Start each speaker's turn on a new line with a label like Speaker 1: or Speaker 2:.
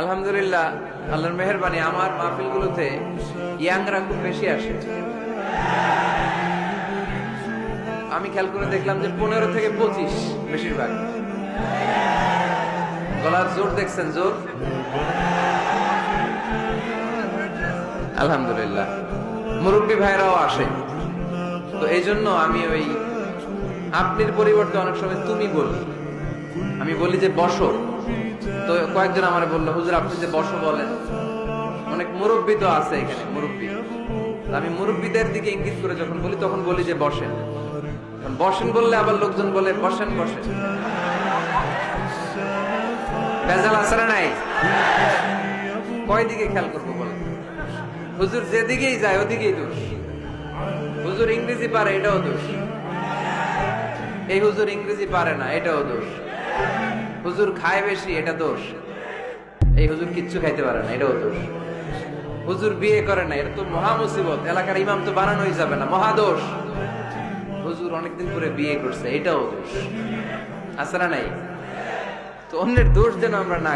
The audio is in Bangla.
Speaker 1: আলহামদুলিল্লাহ, আল্লাহর মেহরবানি আমার মাহফিলগুলোতে ইয়াংরা খুব বেশি আসে। আমি খেয়াল করে দেখলাম যে পনেরো থেকে পঁচিশ বেশিরভাগ। গলার জোর দেখছেন, জোর? আলহামদুলিল্লাহ। মুরব্বী ভাইরাও আসে। তো এই জন্য আমি ওই আপনির পরিবর্তে অনেক সময় তুমি বলি। আমি বলি যে বসো। তো কয়েকজন আমার বলল, হুজুর, আপনি যে বসো বলেন, অনেক মুরব্বী তো আছে এখানে, মুরব্বী। আমি মুরব্বীদের দিকে ইঙ্গিত করে যখন বলি, তখন বলি যে বসেন। বসেন বললে আবার লোকজন বলে, বসেন বসেন। ভেজাল আছে নাই? কয় দিকে খেয়াল করব হুজুর যেদিকেই যায়, ওদিকেই দোষ। হুজুর ইংরেজি পারে, এটাও দোষ। এই হুজুর ইংরেজি পারে না, এটাও দোষ। হুজুর খায় বেশি, এটা দোষ। এই হুজুর কিচ্ছু খাইতে পারে না, এটাও দোষ। হুজুর বিয়ে করে না, এটা তো মহা মুসিবত। এলাকার ইমাম তো বানানোই যাবে না মহাদোষ হুজুর অনেকদিন পরে বিয়ে করছে, এটাও দোষ। নাই? তো অন্যের দোষ যেন আমরা না।